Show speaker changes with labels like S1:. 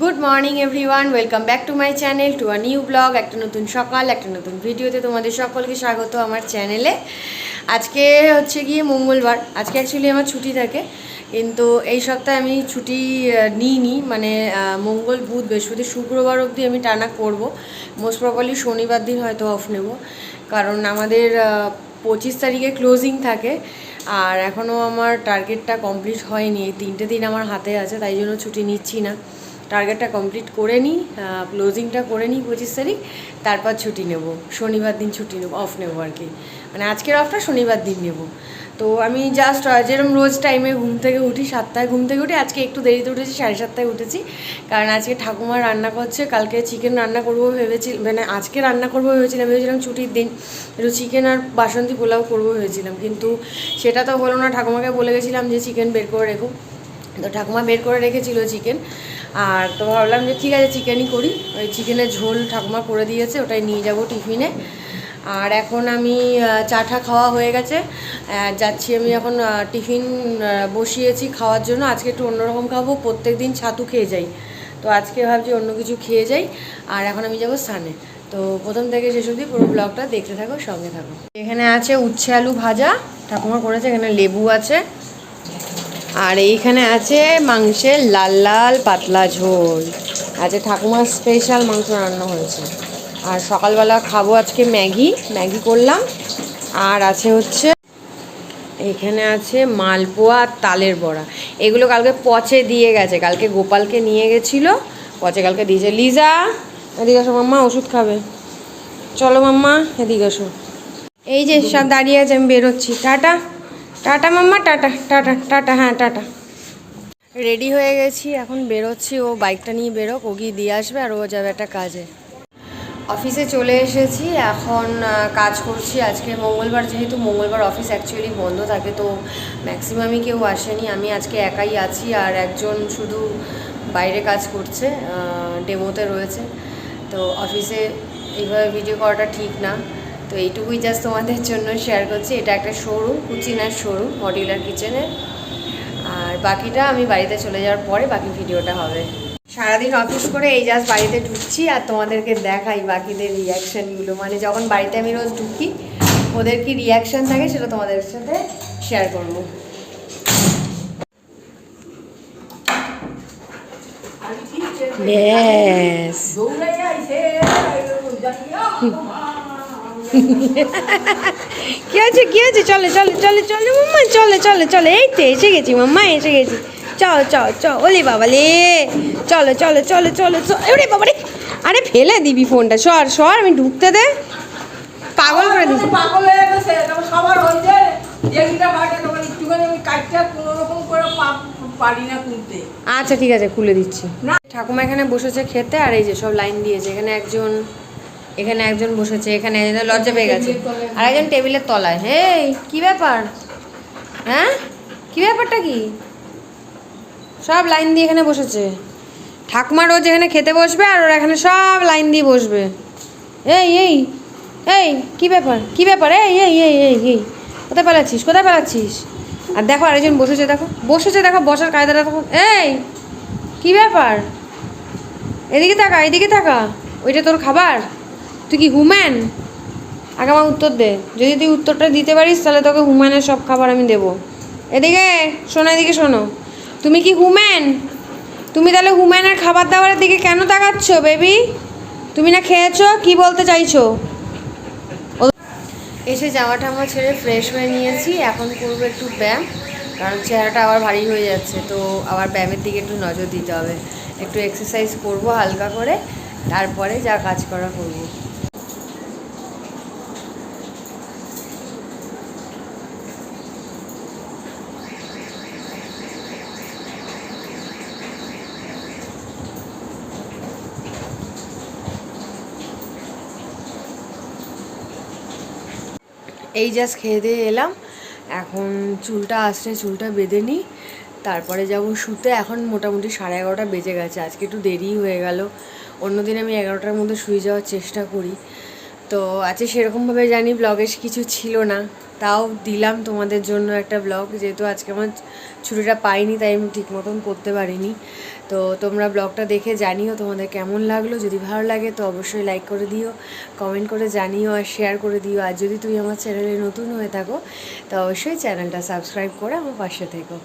S1: Good morning everyone welcome back to my channel to a new blog একটা নতুন সকাল, একটা নতুন ভিডিওতে তোমাদের সকলকে স্বাগত আমার চ্যানেলে আজকে হচ্ছে গিয়ে মঙ্গলবার। আজকে অ্যাকচুয়ালি আমার ছুটি থাকে, কিন্তু এই সপ্তাহে আমি ছুটি নিইনি। মানে মঙ্গল, বুধ, বৃহস্পতি, শুক্রবার অবধি আমি টানা করব। মোস্ট প্রপারলি শনিবার দিন হয়তো অফ নেব। কারণ আমাদের পঁচিশ তারিখে ক্লোজিং থাকে। আর এখনও আমার টার্গেটটা কমপ্লিট হয়নি। এই তিনটে দিন আমার হাতে আছে, তাই জন্য ছুটি নিচ্ছি না। টার্গেটটা কমপ্লিট করে নিই ক্লোজিংটা করে নিই পঁচিশ তারিখ, তারপর ছুটি নেব। শনিবার দিন ছুটি নেব অফ নেব আর কি। মানে আজকের অফটা শনিবার দিন নেব। তো আমি জাস্ট যেরকম রোজ টাইমে ঘুম থেকে উঠি, সাতটায় ঘুম থেকে উঠি, আজকে একটু দেরিতে উঠেছি, সাড়ে সাতটায় উঠেছি। কারণ আজকে ঠাকুমা রান্না করছে, কালকে চিকেন রান্না করব ভেবেছি মানে আজকে রান্না করব ভেবেছিলাম ভেবেছিলাম ছুটির দিন একটু চিকেন আর বাসন্তী পোলাও করব ভেবেছিলাম। কিন্তু সেটা তো হলো না, ঠাকুমাকে বলে গেছিলাম যে চিকেন বের করে রেখো। তো ঠাকুমা বের করে রেখেছিল চিকেন। আর তো ভাবলাম যে ঠিক আছে, চিকেনই করি। ওই চিকেনের ঝোল ঠাকুমা করে দিয়েছে, ওটাই নিয়ে যাব টিফিনে। আর এখন আমি চাটা খাওয়া হয়ে গেছে। যাচ্ছি আমি এখন টিফিন বসিয়েছি খাওয়ার জন্য। আজকে একটু অন্যরকম খাব প্রত্যেক দিন ছাতু খেয়ে যাই। তো আজকে ভাবছি অন্য কিছু খেয়ে যাই। আর এখন আমি যাব স্থানে তো প্রথম থেকে শেষ অবধি পুরো ব্লগটা দেখতে থাকো, সঙ্গে থাকো। এখানে আছে উচ্ছে আলু ভাজা। ঠাকুমা করেছে, এখানে লেবু আছে। আর এইখানে আছে মাংসের লাল লাল পাতলা ঝোল। আজকে ঠাকুমার স্পেশাল মাংস রান্না হয়েছে। আর সকালবেলা খাব আজকে ম্যাগি ম্যাগি করলাম। আর আছে হচ্ছে, এখানে আছে মালপোয়া আর তালের বড়া। এগুলো কালকে পচে দিয়ে গেছে। কালকে গোপালকে নিয়ে গেছিল। পচে কালকে দিয়েছে। লিজা, এদিকে আসো মাম্মা, ওষুধ খাবে। চলো মাম্মা, এদিকে আসো এই যে সব দাঁড়িয়ে আছে, আমি বেরোচ্ছি। Tata. Tata mumma, tata tata tata হ্যাঁ টাটা। রেডি হয়ে গেছি, এখন বেরোচ্ছি, ও বাইকটা নিয়ে বেরোক ও গিয়ে দিয়ে আসবে আর ও যাবে একটা কাজে। অফিসে চলে এসেছি, এখন কাজ করছি। আজকে মঙ্গলবার, যেহেতু মঙ্গলবার অফিস অ্যাকচুয়ালি বন্ধ থাকে, তো ম্যাক্সিমামই কেউ আসেনি। আমি আজকে একাই আছি আর একজন শুধু বাইরে কাজ করছে ডেমোতে রয়েছে। তো অফিসে এইভাবে ভিডিও করাটা ঠিক না। তো এইটুকুই জাস্ট তোমাদের জন্য শেয়ার করছি। এটা একটা শোরুম কুচিনার শোরুম মডিউলার কিচেনের আর বাকিটা আমি বাড়িতে চলে যাওয়ার পরে বাকি ভিডিওটা হবে। সারাদিন অফিস করে এই জাস্ট বাড়িতে ঢুকছি আর তোমাদেরকে দেখাই বাকিদের রিয়াকশানগুলো মানে যখন বাড়িতে আমি রোজ ঢুকি ওদের কি রিয়াকশান থাকে সেটা তোমাদের সাথে শেয়ার করব। ব্যাস কি আছে কি আছে চলে চলে চলে চলে মাম্মা চলে চলে চলে। এই তো এসে গেছি মাম্মা এসে গেছি। চল চল চল ওলে বাবা লে। চলো চলো চলো চলো ওরে বাবা রে আরে ফেলে দিবি ফোনটা। সর সর আমি ঢুকতে দে। পাগল করে দিবি।
S2: পাগল হয়ে গেছে সবার কুলতে
S1: আচ্ছা ঠিক আছে খুলে দিচ্ছি। ঠাকুমা এখানে বসেছে খেতে আর এই যে সব লাইন দিয়েছে। এখানে একজন এখানে একজন বসেছে, এখানে একজন লজ্জা পেয়ে গেছে। আর একজন টেবিলের তলায়। হে কি ব্যাপার? হ্যাঁ? কি ব্যাপারটা কি? সব লাইন দিয়ে এখানে বসেছে। ঠাকুমা রোজ এখানে খেতে বসবে আর ওরা এখানে সব লাইন দিয়ে বসবে। এই এই এই, কি ব্যাপার? কি ব্যাপার? এই এই এই এই এই, কোথায় পালাচ্ছিস? কোথায় পালাচ্ছিস? আর দেখো আরেকজন বসেছে, দেখো। বসেছে, দেখো, বসার কায়দাটা দেখো। এই, কি ব্যাপার? এদিকে থাকা এদিকে থাকা ওইটা তোর খাবার? তুই কি হুম্যান? আগে আমার উত্তর দে। যদি তুই উত্তরটা দিতে পারিস, তাহলে তোকে হুম্যানের সব খাবার আমি দেবো। এদিকে শোনো এদিকে শোনো। তুমি কি হুম্যান? তুমি তাহলে হুম্যানের খাবার দাবারের দিকে কেন তাকাচ্ছ, বেবি? তুমি না খেয়েছো? কি বলতে চাইছো? এসে জামা টামা ছেড়ে ফ্রেশ হয়ে নিয়েছি। এখন করব একটু ব্যায়াম। কারণ চেহারাটা আবার ভারী হয়ে যাচ্ছে, তো আবার ব্যায়ামের দিকে একটু নজর দিতে হবে। একটু এক্সারসাইজ করব হালকা করে। তারপরে যা কাজ করা করব। এই জাস্ট খেয়ে দিয়ে এলাম। এখন চুলটা আসছে, চুলটা বেঁধে নিই। তারপরে যাব শুতে। এখন মোটামুটি সাড়ে এগারোটা বেজে গেছে। আজকে একটু দেরি হয়ে গেল। অন্যদিন আমি এগারোটার মধ্যে শুয়ে যাওয়ার চেষ্টা করি। তো আজকে সেরকমভাবে জানি ব্লগে কিছু ছিল না। তাও দিলাম তোমাদের জন্য একটা ব্লগ যেহেতু আজকে আমার ছুটিটা পাইনি, তাই আমি ঠিক মতন করতে পারিনি। তো তোমরা ব্লগটা দেখে জানিও তোমাদের কেমন লাগল। যদি ভালো লাগে তো অবশ্যই লাইক করে দিও কমেন্ট করে জানিও আর শেয়ার করে দিও। আর যদি তুমি আমার চ্যানেলে নতুন হয়ে থাকো, তো অবশ্যই চ্যানেলটা সাবস্ক্রাইব করে আমার পাশে থেকো।